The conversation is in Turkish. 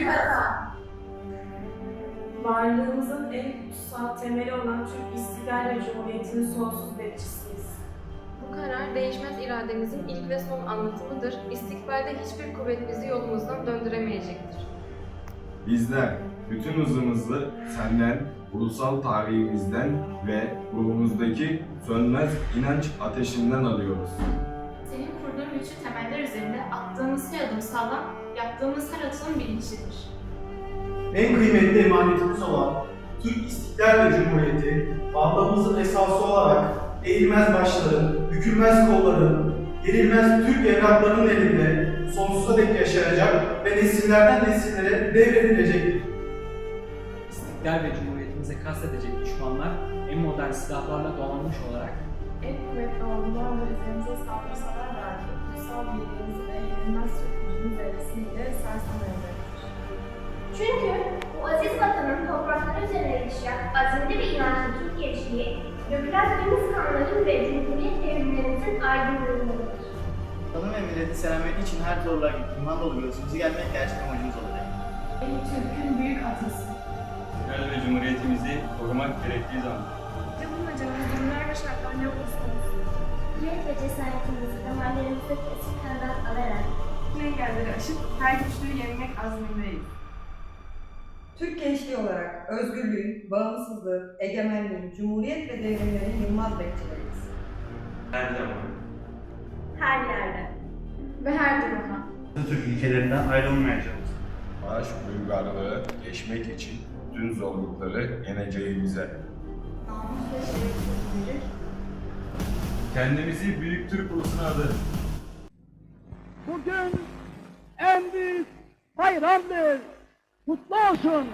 büyük hata. Varlığımızın en kutsal temeli olan Türk İstiklal ve Cumhuriyeti'nin sonsuz bekçisiyiz. Bu karar değişmez irademizin ilk ve son anlatımıdır. İstikbalde hiçbir kuvvet bizi yolumuzdan döndüremeyecektir. Bizler bütün hızımızı senden, ulusal tarihimizden ve ruhumuzdaki sönmez inanç ateşinden alıyoruz. Senin kurduğun güçlü temeller üzerinde attığımız her adım sağlam, yaptığımız her atılım bilinçlidir. En kıymetli emanetimiz olan Türk İstiklal ve Cumhuriyeti, varlığımızın esası olarak eğilmez başların, bükülmez kolların, gerilmez Türk evlatlarının elinde sonsuza dek yaşayacak ve nesillerden nesillere devredilecektir. İstiklal ve Cumhuriyetimize kastedecek düşmanlar en modern silahlarla donanmış olarak En kuvvetli ordularla üzerimize saldırsalar dahi kutsal birliğimizi ve yenilmez Türk gücünün zerresiyle sersemlemektedir. Çünkü bu aziz vatanın toprakları üzerine yaşayan azimli ve inançlı Türk gençliği, dökülen temiz kanların ve Cumhuriyet devrimlerimizin aydınlığındadır. Vatanın ve milletin selameti için her zorluğa iman dolu göğsümüzü gelmek gerçek amacımız olacak. Ey Türk'ün büyük atası. İstiklal ve Cumhuriyetimizi korumak gerektiği zaman Yapılmayacağımız durumlar ve şartlar ne olursa olsun. Yürekli ve cesaretimizi damarlarımızda kesik kandan alarak Tüm engelleri aşıp her güçlüğü yenmek azmindeyiz. Türk gençliği olarak özgürlüğün, bağımsızlığın, egemenliğin, cumhuriyet ve devrimlerin yılmaz bekçileriyiz. her zaman her yerde Ve her duruma. Türk ülkelerinden ayrılmayacağız. Barış uygarlığı geçmek için tüm zorlukları yeneceğimize. Namus ve şerefsiz büyük, kendimizi büyük Türk ulusuna adadık. Bugün en büyük bayramdır. Kutlu olsun.